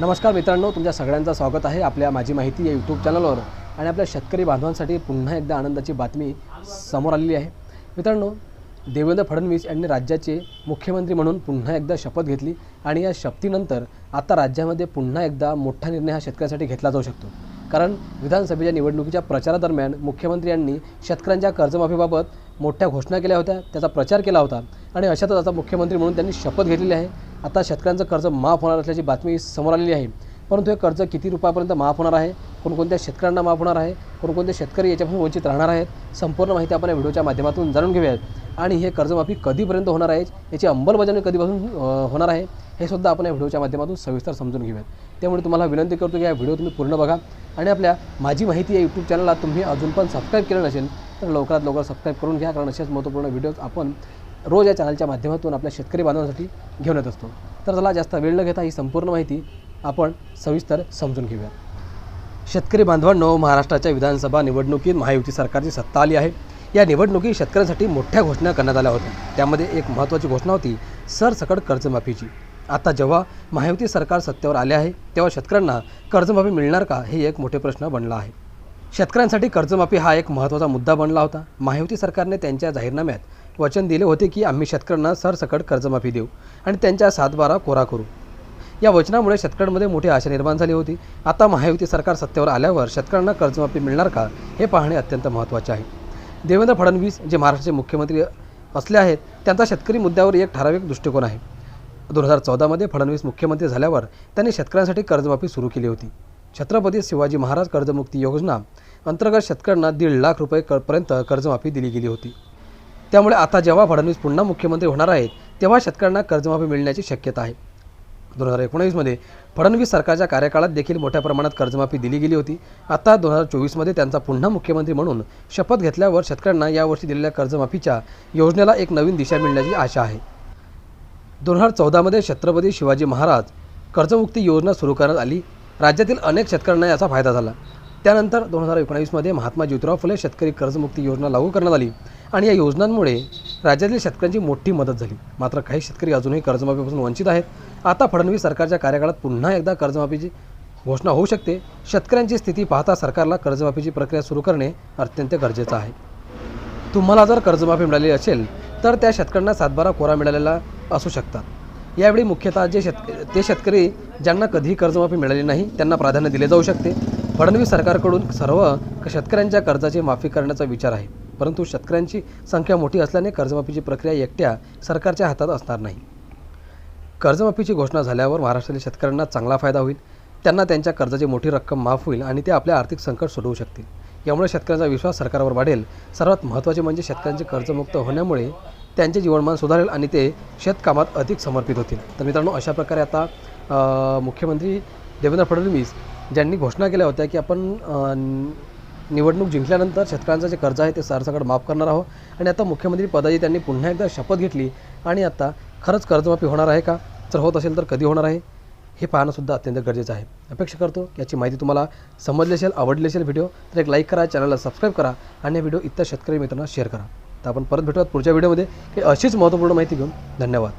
नमस्कार मित्रांनो तुमच्या सगळ्यांचं स्वागत आहे आपल्या माझी माहिती या यूट्यूब चॅनलवर आणि आपल्या शेतकरी बांधवांसाठी पुन्हा एकदा आनंदाची बातमी समोर आलेली आहे. मित्रांनो देवेंद्र फडणवीस यांनी राज्याचे मुख्यमंत्री म्हणून पुन्हा एकदा शपथ घेतली आणि या शपथीनंतर आता राज्यामध्ये पुन्हा एकदा मोठा निर्णय हा शेतकऱ्यांसाठी घेतला जाऊ शकतो. कारण विधानसभेच्या निवडणुकीच्या प्रचारादरम्यान मुख्यमंत्री यांनी शेतकऱ्यांच्या कर्जमाफीबाबत मोठ्या घोषणा केल्या होत्या त्याचा प्रचार केला होता आणि अशातच आता मुख्यमंत्री म्हणून त्यांनी शपथ घेतलेली आहे. आता शेतकऱ्यांचं कर्ज माफ होणार असल्याची बातमी समोर आलेली आहे. परंतु हे कर्ज किती रुपयापर्यंत माफ होणार आहे? कोणकोणत्या शेतकऱ्यांना माफ होणार आहे? कोणकोणते शेतकरी याच्यापासून वंचित राहणार आहेत? संपूर्ण माहिती आपण या व्हिडिओच्या माध्यमातून जाणून घेऊयात. आणि हे कर्जमाफी कधीपर्यंत होणार आहे? याची अंमलबजावणी कधीपासून होणार आहे? हे सुद्धा आपण या व्हिडिओच्या माध्यमातून सविस्तर समजून घेऊयात. त्यामुळे तुम्हाला विनंती करतो की हा व्हिडिओ तुम्ही पूर्ण बघा. आणि आपल्या माझी माहिती या यूट्यूब चॅनलला तुम्ही अजून पण सबस्क्राईब केलं नसेल तर लवकरात लवकर सबस्क्राईब करून घ्या. कारण असेच महत्त्वपूर्ण व्हिडिओज आपण रोज या चॅनलच्या माध्यमातून आपल्या शेतकरी बांधवांसाठी घेऊन येत असतो. तर चला जास्त वेळ न घेता ही संपूर्ण माहिती आपण सविस्तर समजून घेऊया. शेतकरी बांधवांनो महाराष्ट्राच्या विधानसभा निवडणुकीत महायुती सरकारची सत्ता आली आहे. या निवडणुकीत शेतकऱ्यांसाठी मोठ्या घोषणा करण्यात आल्या होत्या. त्यामध्ये एक महत्त्वाची घोषणा होती सरसकट कर्जमाफीची. आता जेव्हा महायुती सरकार सत्तेवर आले आहे तेव्हा शेतकऱ्यांना कर्जमाफी मिळणार का हे एक मोठे प्रश्न बनला आहे. शेतकऱ्यांसाठी कर्जमाफी हा एक महत्त्वाचा मुद्दा बनला होता. महायुती सरकारने त्यांच्या जाहीरनाम्यात वचन दिले होते की आम्ही शेतकऱ्यांना सरसकट कर्जमाफी देऊ आणि त्यांच्या सातबारा कोरा करू. या वचनामुळे शेतकऱ्यांमध्ये मोठी आशा निर्माण झाली होती. आता महायुती सरकार सत्तेवर आल्यावर शेतकऱ्यांना कर्जमाफी मिळणार का हे पाहणे अत्यंत महत्त्वाचे आहे. देवेंद्र फडणवीस जे महाराष्ट्राचे मुख्यमंत्री असले आहेत त्यांचा शेतकरी मुद्द्यावर एक ठराविक दृष्टिकोन आहे. दोन हजार चौदामध्ये फडणवीस मुख्यमंत्री झाल्यावर त्यांनी शेतकऱ्यांसाठी कर्जमाफी सुरू केली होती. छत्रपती शिवाजी महाराज कर्जमुक्ती योजना अंतर्गत शेतकऱ्यांना दीड लाख रुपये पर्यंत कर्जमाफी दिली गेली होती. त्यामुळे आता जेव्हा फडणवीस पुन्हा मुख्यमंत्री होणार आहेत तेव्हा शेतकऱ्यांना कर्जमाफी मिळण्याची शक्यता आहे. दोन हजार एकोणीसमध्ये फडणवीस सरकारच्या कार्यकाळात देखील मोठ्या प्रमाणात कर्जमाफी दिली गेली होती. आता दोन हजार चोवीसमध्ये त्यांचा पुन्हा मुख्यमंत्री म्हणून शपथ घेतल्यावर शेतकऱ्यांना यावर्षी दिलेल्या कर्जमाफीच्या योजनेला एक नवीन दिशा मिळण्याची आशा आहे. दोन हजार चौदामध्ये छत्रपती शिवाजी महाराज कर्जमुक्ती योजना सुरू करण्यात आली. राज्यातील अनेक शेतकऱ्यांना याचा फायदा झाला. त्यानंतर दोन हजार एकोणावीसमध्ये महात्मा ज्योतिराव फुले शेतकरी कर्जमुक्ती योजना लागू करण्यात आली आणि या योजनांमुळे राज्यातील शेतकऱ्यांची मोठी मदत झाली. मात्र काही शेतकरी अजूनही कर्जमाफीपासून वंचित आहेत. आता फडणवीस सरकारच्या कार्यकाळात पुन्हा एकदा कर्जमाफीची घोषणा होऊ शकते. शेतकऱ्यांची स्थिती पाहता सरकारला कर्जमाफीची प्रक्रिया सुरू करणे अत्यंत गरजेचं आहे. तुम्हाला जर कर्जमाफी मिळाली असेल तर त्या शेतकऱ्यांना सातबारा कोरा मिळालेला असू शकतात. यावेळी मुख्यतः जे शेतक ते शेतकरी ज्यांना कधीही कर्जमाफी मिळाली नाही त्यांना प्राधान्य दिले जाऊ शकते. फडणवीस सरकारकडून सर्व शेतकऱ्यांच्या कर्जाची माफी करण्याचा विचार आहे. परंतु शेतकऱ्यांची संख्या मोठी असल्याने कर्जमाफीची प्रक्रिया एकट्या सरकारच्या हातात असणार नाही. कर्जमाफीची घोषणा झाल्यावर महाराष्ट्रातील शेतकऱ्यांना चांगला फायदा होईल. त्यांना त्यांच्या कर्जाची मोठी रक्कम माफ होईल आणि ते आपले आर्थिक संकट सोडवू शकतील. यामुळे शेतकऱ्यांचा विश्वास सरकारवर वाढेल. सर्वात महत्त्वाचे म्हणजे शेतकऱ्यांचे कर्जमुक्त होण्यामुळे त्यांचे जीवनमान सुधारेल आणि ते शेतकामात अधिक समर्पित होतील. तर मित्रांनो अशा प्रकारे आता मुख्यमंत्री देवेंद्र फडणवीस ज्यांनी घोषणा केल्या होत्या की आपण निवडणूक जिंकल्यानंतर शेतकऱ्यांचं जे कर्ज आहे ते सरसकट माफ करणार आहोत. आणि आता मुख्यमंत्री पदाची त्यांनी पुन्हा एकदा शपथ घेतली आणि आता खरंच कर्जमाफी होणार आहे का? जर होत असेल तर कधी होणार आहे? हे पाहणंसुद्धा अत्यंत गरजेचं आहे. अपेक्षा करतो याची माहिती तुम्हाला समजली असेल आवडली असेल व्हिडिओ तर एक लाईक करा चॅनलला सबस्क्राईब करा आणि हा व्हिडिओ इतर शेतकरी मित्रांना शेअर करा. तर आपण परत भेटूयात पुढच्या व्हिडिओमध्ये. की अशीच महत्त्वपूर्ण माहिती घेऊन धन्यवाद.